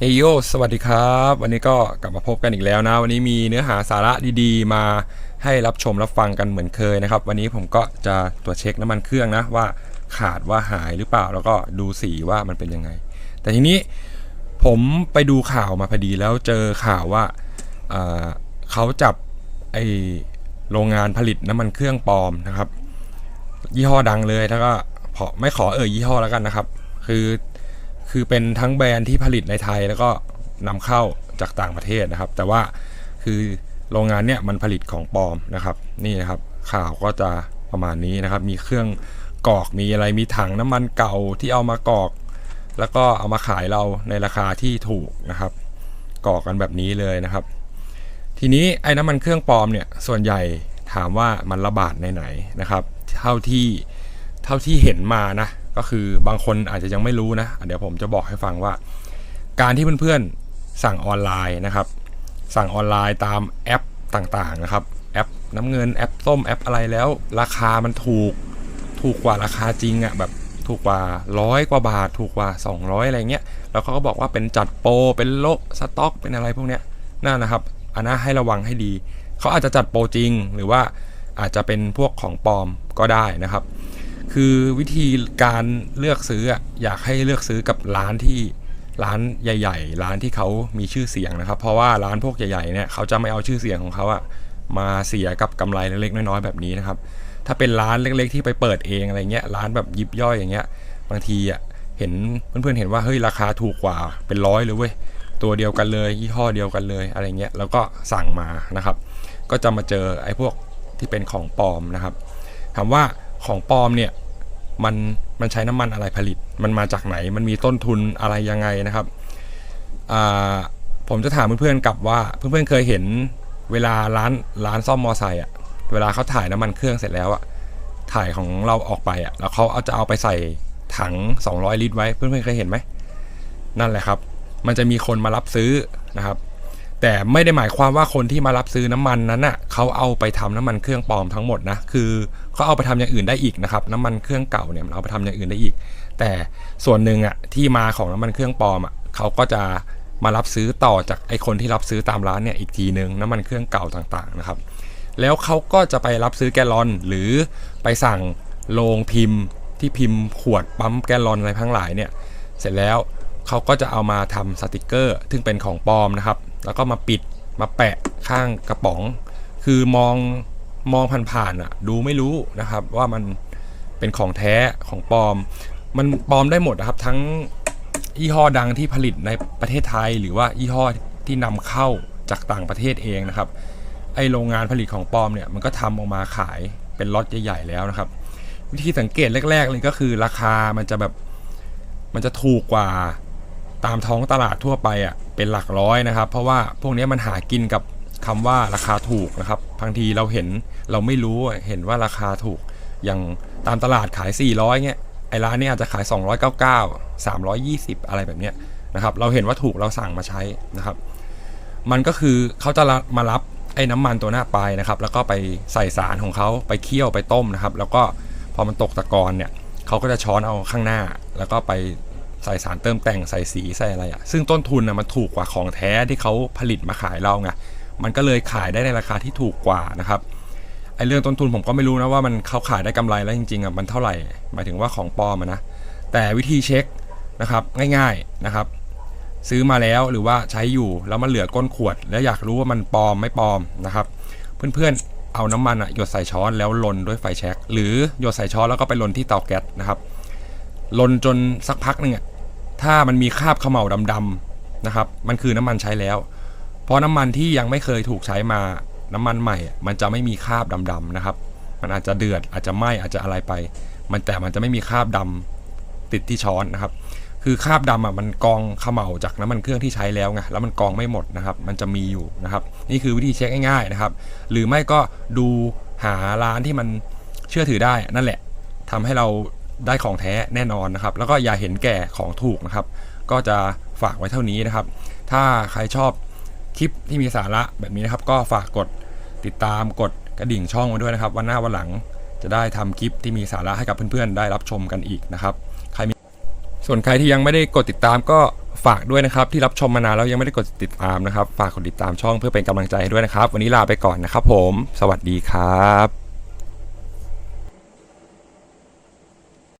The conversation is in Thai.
เฮยโยสวัสดีครับ วันนี้ก็กลับมาพบกันอีกแล้วนะ วันนี้มีเนื้อหาสาระดีๆ มาให้รับชมรับฟังกันเหมือนเคยนะครับ วันนี้ผมก็จะตรวจเช็คน้ำมันเครื่องนะว่าขาดว่าหายหรือเปล่า แล้วก็ดูสีว่ามันเป็นยังไง แต่ทีนี้ผมไปดูข่าวมาพอดีแล้วเจอข่าวว่าเเขาจับไอโรงงานผลิตน้ำมันเครื่องปลอมนะครับ ยี่ห้อดังเลยแล้วก็ไม่ขอเอ่ยยี่ห้อแล้วกันนะครับ คือ คือเป็นทั้งแบรนด์ที่ผลิตในไทยแล้วก็นำเข้าจากต่างประเทศนะครับ แต่ว่าคือโรงงานเนี่ยมันผลิตของปลอมนะครับ นี่นะครับข่าวก็จะประมาณนี้นะครับ มีเครื่องกรอกมีอะไรมีถังน้ำมันเก่าที่เอามากรอก แล้วก็เอามาขายเราในราคาที่ถูกนะครับกรอกกันแบบนี้เลยนะครับ ทีนี้ไอ้น้ำมันเครื่องปลอมเนี่ยส่วนใหญ่ถามว่ามันระบาดในไหนนะครับ เท่าที่เท่าที่เห็นมานะ ก็คือบางคนอาจจะยังไม่รู้นะเดี๋ยวผมจะบอกให้ฟังว่า การที่เพื่อนๆสั่งออนไลน์นะครับ สั่งออนไลน์ตามแอปต่างๆนะครับ แอปน้ำเงินแอปส้มแอปอะไรแล้ว ราคามันถูกถูกกว่าราคาจริงอะ่ะแบบถูกกว่าร้อยกว่าบาท ถูกกว่า 200 อะไรเงี้ยแล้วเขาก็บอกว่าเป็นจัดโปรเป็นโลสต็อก เป็นอะไรพวกเนี้ยนั่นนะครับอันน่าให้ระวังให้ดี เขาอาจจะจัดโปรจริง หรือว่าอาจจะเป็นพวกของปลอมก็ได้นะครับ คือวิธีการเลือกซื้ออยากให้เลือกซื้อกับร้านที่ร้านใหญ่ ๆ ร้านที่เขามีชื่อเสียงนะครับ เพราะว่าร้านพวกใหญ่ๆเนี่ยเขาจะไม่เอาชื่อเสียงของเขาอะมาเสียกับกำไรเล็กๆน้อยๆแบบนี้นะครับ ถ้าเป็นร้านเล็กๆ ที่ไปเปิดเองอะไรเงี้ยร้านแบบยิบย่อยอย่างเงี้ยบางทีอะเห็นเพื่อนๆเห็นว่าเฮ้ยราคาถูกกว่าเป็นร้อยเลยเว้ยตัวเดียวกันเลย ยี่ห้อเดียวกันเลยอะไรเงี้ยแล้วก็สั่งมานะครับ ก็จะมาเจอไอ้พวกที่เป็นของปลอมนะครับถามว่า ของปลอมเนี่ยมันมันใช้น้ำมันอะไรผลิต มันมาจากไหน มันมีต้นทุนอะไรยังไงนะครับผมจะถามเพื่อนๆกลับว่าเพื่อนๆเคยเห็นเวลาร้านร้านซ่อมมอไซค์อะเวลาเขาถ่ายน้ำมันเครื่องเสร็จแล้วอะถ่ายของเราออกไปอะแล้วเขาเอาจะเอาไปใส่ถัง 200 ลิตรไว้เพื่อนๆเคยเห็นไหมนั่นแหละครับ มันจะมีคนมารับซื้อนะครับ แต่ไม่ได้หมายความว่าคนที่มารับซื้อน้ำมันนั้นน่ะเขาเอาไปทำน้ำมันเครื่องปลอมทั้งหมดนะคือเขาเอาไปทำอย่างอื่นได้อีกนะครับน้ำมันเครื่องเก่าเนี่ยเอาไปทำอย่างอื่นได้อีก แต่ส่วนหนึ่งอะที่มาของน้ำมันเครื่องปลอมอะเขาก็จะมารับซื้อต่อจากไอ้คนที่รับซื้อตามร้านเนี่ยอีกทีนึงน้ำมันเครื่องเก่าต่างๆนะครับ แล้วเขาก็จะไปรับซื้อแกลลอน หรือไปสั่งโรงพิมพ์ที่พิมพ์ขวดปั๊มแกลลอนอะไรทั้งหลายเนี่ยเสร็จแล้วเขาก็จะเอามาทำสติกเกอร์ ซึ่งเป็นของปลอมนะครับ แล้วก็มาปิดมาแปะข้างกระป๋อง คือมองมองผ่านๆอะ ดูไม่รู้นะครับ ว่ามันเป็นของแท้ของปลอม มันปลอมได้หมดนะครับ ทั้งยี่ห้อดังที่ผลิตในประเทศไทย หรือว่ายี่ห้อที่นำเข้าจากต่างประเทศเองนะครับ ไอโรงงานผลิตของปลอมเนี่ยมันก็ทำออกมาขายเป็นล็อตใหญ่ๆแล้วนะครับ วิธีสังเกตแรกๆเลยก็คือราคามันจะแบบมันจะถูกกว่าตามท้องตลาดทั่วไปอะ เป็นหลักร้อยนะครับ เพราะว่าพวกนี้มันหากินกับคำว่าราคาถูกนะครับบางทีเราเห็นเราไม่รู้เห็นว่าราคาถูก อย่างตามตลาดขาย 400เงี้ยไอร้านเนี้อาจจะขาย 299 320 อะไรแบบเนี้ยนะครับ เราเห็นว่าถูกเราสั่งมาใช้นะครับ มันก็คือเขาจะมารับไอ้น้ำมันตัวหน้าไปนะครับ แล้วก็ไปใส่สารของเขาไปเคี่ยวไปต้มนะครับ แล้วก็พอมันตกตะกอนเนี่ยเขาก็จะช้อนเอาข้างหน้า แล้วก็ไป ใส่สารเติมแต่งใส่สีใส่อะไรอะ่ะซึ่งต้นทุนนะมันถูกกว่าของแท้ที่เขาผลิตมาขายเราไงมันก็เลยขายได้ในราคาที่ถูกกว่านะครับไอเรื่องต้นทุนผมก็ไม่รู้นะว่ามันเขาขายได้กำไรแล้วจริงๆอะมันเท่าไหร่ หมายถึงว่าของปลอมนะแต่วิธีเช็คนะครับง่ายๆนะครับ ซื้อมาแล้วหรือว่าใช้อยู่แล้วมันเหลือก้นขวด แล้วอยากรู้ว่ามันปลอมไม่ปลอมนะครับ เพื่อนๆเอาน้ำมันอะหยดใส่ช้อนแล้วลนด้วยไฟแช็กหรือหยดใส่ช้อนแล้วก็ไปลนที่เตาแก๊สนะครับ ลนจนสักพักหนึ่งอะถ้ามันมีคราบเขม่าดำๆนะครับ มันคือน้ำมันใช้แล้ว เพราะน้ำมันที่ยังไม่เคยถูกใช้มาน้ำมันใหม่ มันจะไม่มีคราบดำๆนะครับ มันอาจจะเดือดอาจจะไหม้อาจจะอะไรไป มันแต่มันจะไม่มีคราบดำติดที่ช้อนนะครับ คือคราบดำอะมันกองเขม่าจากน้ำมันเครื่องที่ใช้แล้วไงแล้วมันกองไม่หมดนะครับ มันจะมีอยู่นะครับ นี่คือวิธีเช็คง่ายๆนะครับ หรือไม่ก็ดูหาร้านที่มันเชื่อถือได้นั่นแหละทำให้เรา ได้ของแท้แน่นอนนะครับ แล้วก็อย่าเห็นแก่ของถูกนะครับ ก็จะฝากไว้เท่านี้นะครับ ถ้าใครชอบคลิปที่มีสาระแบบนี้นะครับ ก็ฝากกดติดตามกดกระดิ่งช่องไว้ด้วยนะครับ วันหน้าวันหลังจะได้ทำคลิปที่มีสาระให้กับเพื่อนๆ ได้รับชมกันอีกนะครับใครมีส่วนใครที่ยังไม่ได้กดติดตามก็ฝากด้วยนะครับ ที่รับชมมานานแล้วยังไม่ได้กดติดตามนะครับ ฝากกดติดตามช่องเพื่อเป็นกำลังใจให้ด้วยนะครับ วันนี้ลาไปก่อนนะครับ ผม สวัสดีครับ